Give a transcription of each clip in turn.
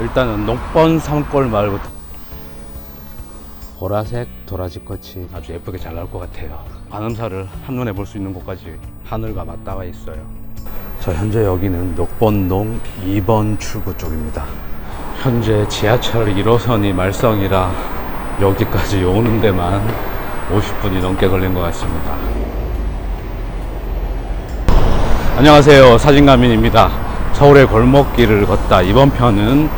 일단은 녹번 산골 마을부터 보라색 도라지꽃이 아주 예쁘게 잘 나올 것 같아요. 관음사를 한눈에 볼 수 있는 곳까지 하늘과 맞닿아 있어요. 자, 현재 여기는 녹번동 2번 출구 쪽입니다. 현재 지하철 1호선이 말썽이라 여기까지 오는 데만 50분이 넘게 걸린 것 같습니다. 안녕하세요. 사진가민입니다. 서울의 골목길을 걷다 이번 편은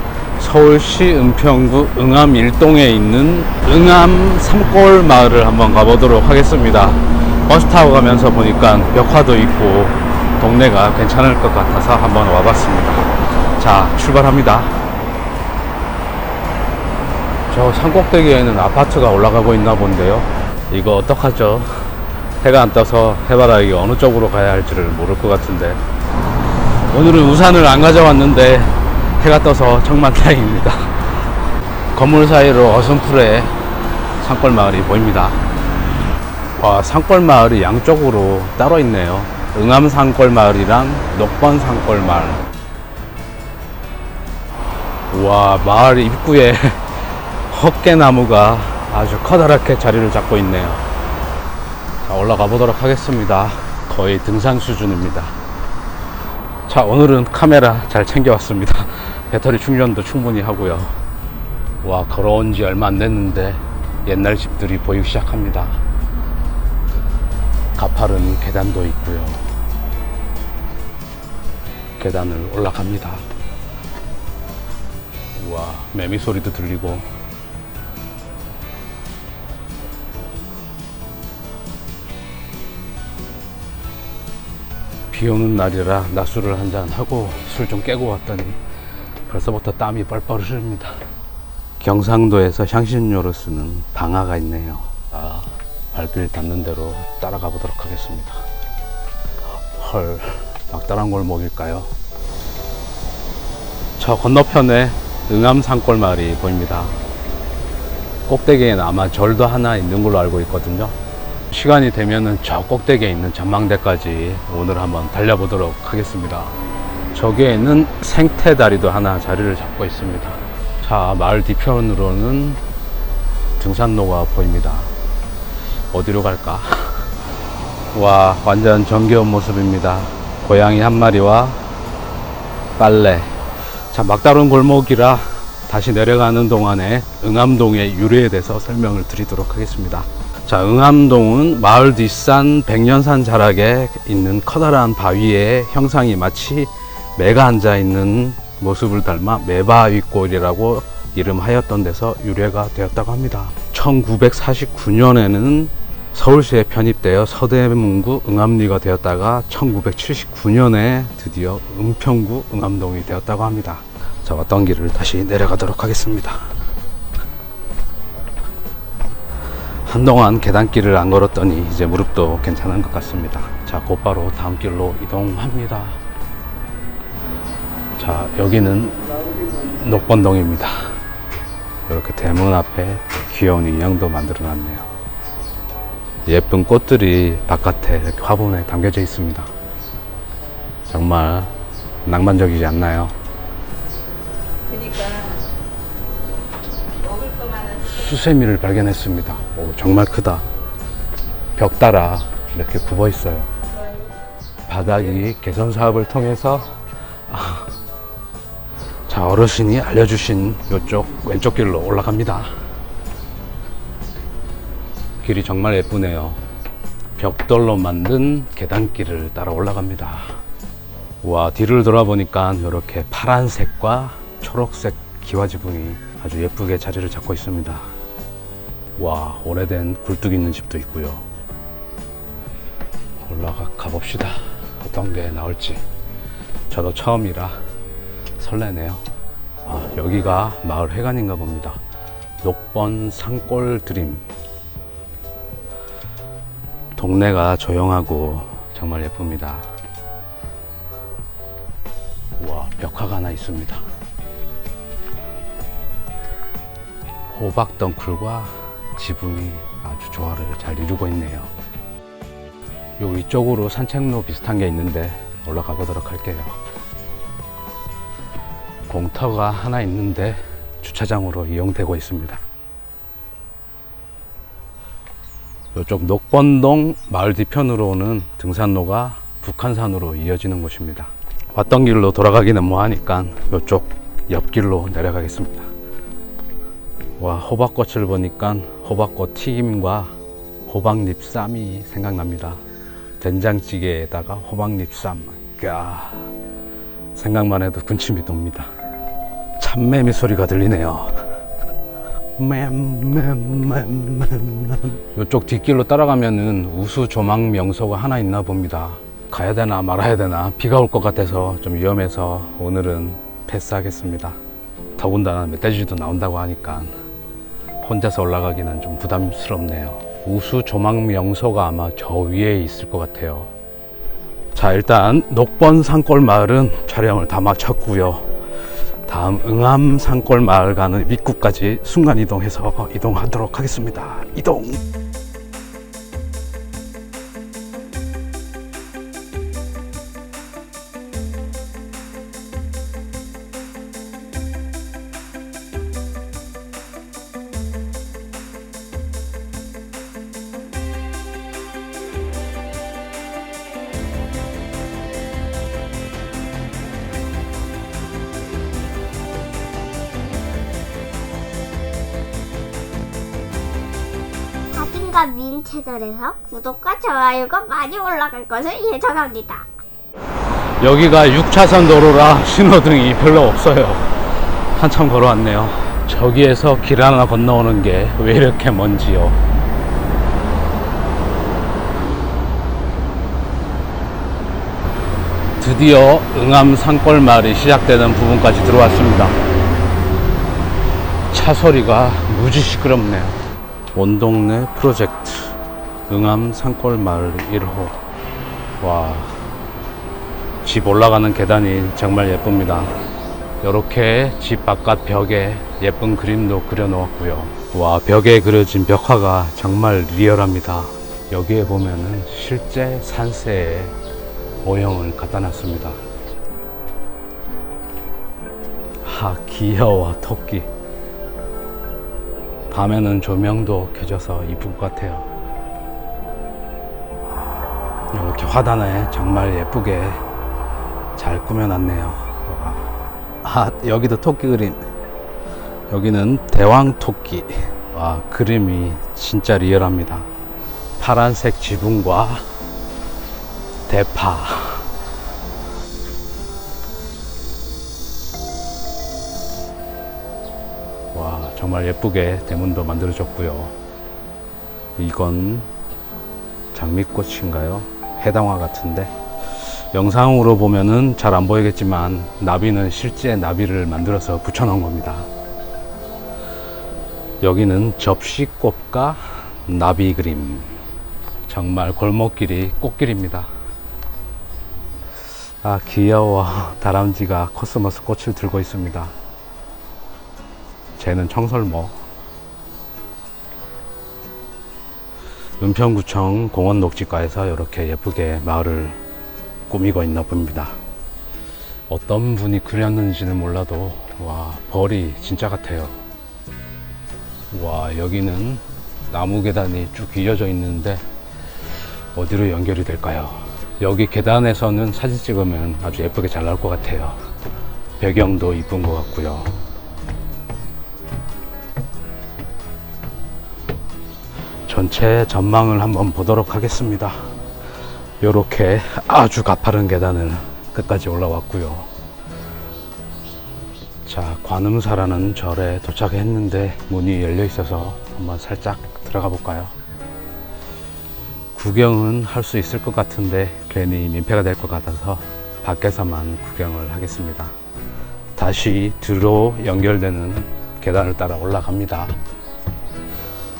서울시 은평구 응암 1동에 있는 응암 삼골 마을을 한번 가보도록 하겠습니다. 버스 타고 가면서 보니까 벽화도 있고 동네가 괜찮을 것 같아서 한번 와봤습니다. 자, 출발합니다. 저 산꼭대기에는 아파트가 올라가고 있나 본데요. 이거 어떡하죠? 해가 안 떠서 해바라기 어느 쪽으로 가야 할지를 모를 것 같은데 오늘은 우산을 안 가져왔는데 해가 떠서 정말 다행입니다. 건물 사이로 어슴풀에 산골 마을이 보입니다. 와, 산골 마을이 양쪽으로 따로 있네요. 응암 산골 마을이랑 녹번 산골 마을. 우와, 마을 입구에 헛개나무가 아주 커다랗게 자리를 잡고 있네요. 자, 올라가 보도록 하겠습니다. 거의 등산 수준입니다. 자, 오늘은 카메라 잘 챙겨왔습니다. 배터리 충전도 충분히 하고요. 와, 걸어온 지 얼마 안 됐는데 옛날 집들이 보이기 시작합니다. 가파른 계단도 있고요. 계단을 올라갑니다. 우와, 매미 소리도 들리고 비 오는 날이라 낮술을 한잔 하고 술 좀 깨고 왔더니 벌써부터 땀이 뻘뻘 흐릅니다. 경상도에서 향신료로 쓰는 방아가 있네요. 아, 발길 닿는 대로 따라가 보도록 하겠습니다. 헐, 막다른 골목일까요? 저 건너편에 응암 산골 마을이 보입니다. 꼭대기에는 아마 절도 하나 있는 걸로 알고 있거든요. 시간이 되면은 저 꼭대기에 있는 전망대까지 오늘 한번 달려보도록 하겠습니다. 저기에는 생태다리도 하나 자리를 잡고 있습니다. 자, 마을 뒤편으로는 등산로가 보입니다. 어디로 갈까? 와, 완전 정겨운 모습입니다. 고양이 한 마리와 빨래. 자, 막다른 골목이라 다시 내려가는 동안에 응암동의 유래에 대해서 설명을 드리도록 하겠습니다. 자, 응암동은 마을 뒷산 백년산 자락에 있는 커다란 바위의 형상이 마치 매가 앉아 있는 모습을 닮아 매바위골이라고 이름하였던 데서 유래가 되었다고 합니다. 1949년에는 서울시에 편입되어 서대문구 응암리가 되었다가 1979년에 드디어 은평구 응암동이 되었다고 합니다. 자, 왔던 길을 다시 내려가도록 하겠습니다. 한동안 계단길을 안 걸었더니 이제 무릎도 괜찮은 것 같습니다. 자, 곧바로 다음 길로 이동합니다. 자, 여기는 녹번동입니다. 이렇게 대문 앞에 귀여운 인형도 만들어 놨네요. 예쁜 꽃들이 바깥에 이렇게 화분에 담겨져 있습니다. 정말 낭만적이지 않나요? 그러니까 먹을 수세미를 발견했습니다. 오, 정말 크다. 벽 따라 이렇게 굽어 있어요. 바닥이 개선 사업을 통해서 아, 자 어르신이 알려주신 이쪽 왼쪽 길로 올라갑니다. 길이 정말 예쁘네요. 벽돌로 만든 계단길을 따라 올라갑니다. 와 뒤를 돌아보니까 이렇게 파란색과 초록색 기와지붕이 아주 예쁘게 자리를 잡고 있습니다. 와 오래된 굴뚝 있는 집도 있고요. 올라가 가봅시다. 어떤 게 나올지. 저도 처음이라 설레네요. 아, 여기가 마을 회관인가 봅니다. 녹번 산골 드림. 동네가 조용하고 정말 예쁩니다. 와, 벽화가 하나 있습니다. 호박 덩쿨과 지붕이 아주 조화를 잘 이루고 있네요. 요 위쪽으로 산책로 비슷한 게 있는데 올라가 보도록 할게요. 공터가 하나 있는데 주차장으로 이용되고 있습니다. 이쪽 녹번동 마을 뒤편으로 오는 등산로가 북한산으로 이어지는 곳입니다. 왔던 길로 돌아가기는 뭐하니까 이쪽 옆길로 내려가겠습니다. 와 호박꽃을 보니까 호박꽃 튀김과 호박잎 쌈이 생각납니다. 된장찌개에다가 호박잎 쌈. 야 생각만 해도 군침이 돕니다. 참매미 소리가 들리네요. 이쪽 뒷길로 따라가면은 우수 조망 명소가 하나 있나 봅니다. 가야 되나 말아야 되나 비가 올 것 같아서 좀 위험해서 오늘은 패스하겠습니다. 더군다나 멧돼지도 나온다고 하니까 혼자서 올라가기는 좀 부담스럽네요. 우수 조망 명소가 아마 저 위에 있을 것 같아요. 자, 일단 녹번 산골 마을은 촬영을 다 마쳤고요. 다음 응암 산골 마을 가는 입구까지 순간 이동해서 이동하도록 하겠습니다. 이동. 채널에서 구독과 좋아요가 많이 올라갈 것을 예정합니다. 여기가 6차선 도로라 신호등이 별로 없어요. 한참 걸어왔네요. 저기에서 길 하나 건너오는 게 왜 이렇게 먼지요? 드디어 응암 산골 마을이 시작되는 부분까지 들어왔습니다. 차 소리가 무지 시끄럽네요. 원동네 프로젝트 응암 산골 마을 1호. 와, 집 올라가는 계단이 정말 예쁩니다. 이렇게 집 바깥 벽에 예쁜 그림도 그려 놓았고요. 와, 벽에 그려진 벽화가 정말 리얼합니다. 여기에 보면은 실제 산세의 모형을 갖다 놨습니다. 하, 귀여워, 토끼. 밤에는 조명도 켜져서 이쁜 것 같아요. 이렇게 화단에 정말 예쁘게 잘 꾸며놨네요. 아, 여기도 토끼 그림. 여기는 대왕 토끼. 와, 그림이 진짜 리얼합니다. 파란색 지붕과 대파. 와, 정말 예쁘게 대문도 만들어졌고요. 이건 장미꽃인가요? 해당화 같은데 영상으로 보면은 잘 안 보이겠지만 나비는 실제 나비를 만들어서 붙여놓은 겁니다. 여기는 접시꽃과 나비 그림. 정말 골목길이 꽃길입니다. 아, 귀여워. 다람쥐가 코스모스 꽃을 들고 있습니다. 쟤는 청설모. 은평구청 공원 녹지가에서 이렇게 예쁘게 마을을 꾸미고 있나 봅니다. 어떤 분이 그렸는지는 몰라도 와 벌이 진짜 같아요. 와 여기는 나무 계단이 쭉 이어져 있는데 어디로 연결이 될까요? 여기 계단에서는 사진 찍으면 아주 예쁘게 잘 나올 것 같아요. 배경도 이쁜 것 같고요. 전체 전망을 한번 보도록 하겠습니다. 이렇게 아주 가파른 계단을 끝까지 올라왔고요. 자, 관음사라는 절에 도착했는데 문이 열려 있어서 한번 살짝 들어가 볼까요? 구경은 할 수 있을 것 같은데 괜히 민폐가 될 것 같아서 밖에서만 구경을 하겠습니다. 다시 뒤로 연결되는 계단을 따라 올라갑니다.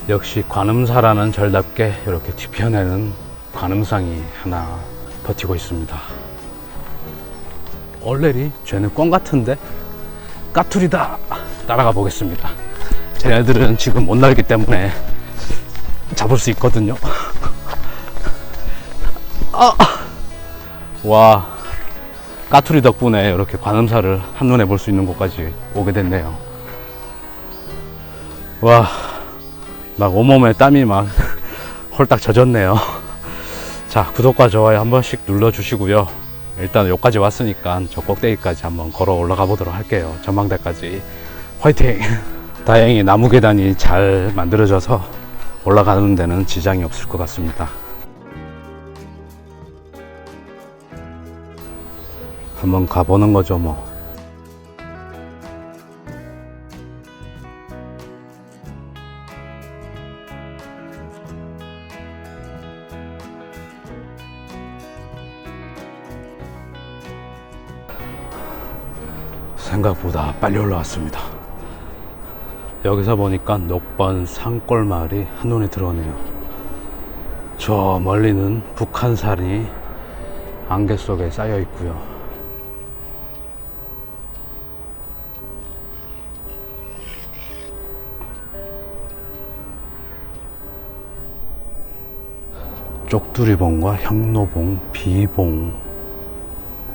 역시 관음사라는 절답게 이렇게 뒤편에는 관음상이 하나 버티고 있습니다. 얼레리 쟤는 꽝 같은데 까투리다 따라가 보겠습니다. 쟤네들은 지금 못 날기 때문에 잡을 수 있거든요. 아! 와 까투리 덕분에 이렇게 관음사를 한눈에 볼 수 있는 곳까지 오게 됐네요. 와, 막 온몸에 땀이 막 홀딱 젖었네요. 자, 구독과 좋아요 한 번씩 눌러주시고요. 일단 여기까지 왔으니까 저 꼭대기까지 한번 걸어 올라가 보도록 할게요. 전망대까지. 화이팅! 다행히 나무 계단이 잘 만들어져서 올라가는 데는 지장이 없을 것 같습니다. 한번 가보는 거죠, 뭐. 생각보다 빨리 올라왔습니다. 여기서 보니까 녹번 산골 마을이 한눈에 들어오네요. 저 멀리는 북한산이 안개 속에 쌓여 있고요. 쪽두리봉과 향로봉, 비봉,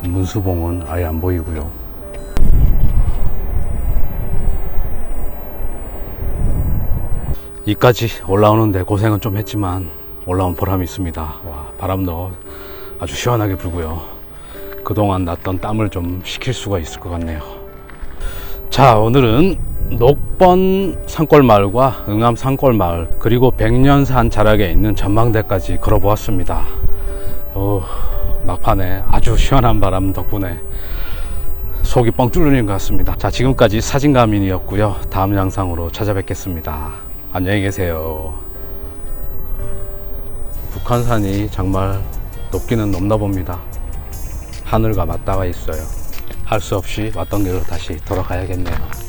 문수봉은 아예 안 보이고요. 이까지 올라오는데 고생은 좀 했지만 올라온 보람이 있습니다. 와, 바람도 아주 시원하게 불고요. 그동안 났던 땀을 좀 식힐 수가 있을 것 같네요. 자, 오늘은 녹번 산골마을과 응암 산골마을 그리고 백년산 자락에 있는 전망대까지 걸어보았습니다. 오, 막판에 아주 시원한 바람 덕분에 속이 뻥 뚫리는 것 같습니다. 자, 지금까지 사진가민이었고요. 다음 영상으로 찾아뵙겠습니다. 안녕히 계세요. 북한산이 정말 높기는 높나 봅니다. 하늘과 맞닿아 있어요. 할 수 없이 왔던 길로 다시 돌아가야겠네요.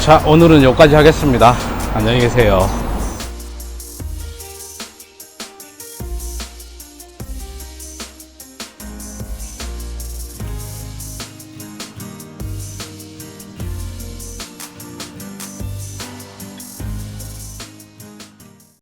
자, 오늘은 여기까지 하겠습니다. 안녕히 계세요.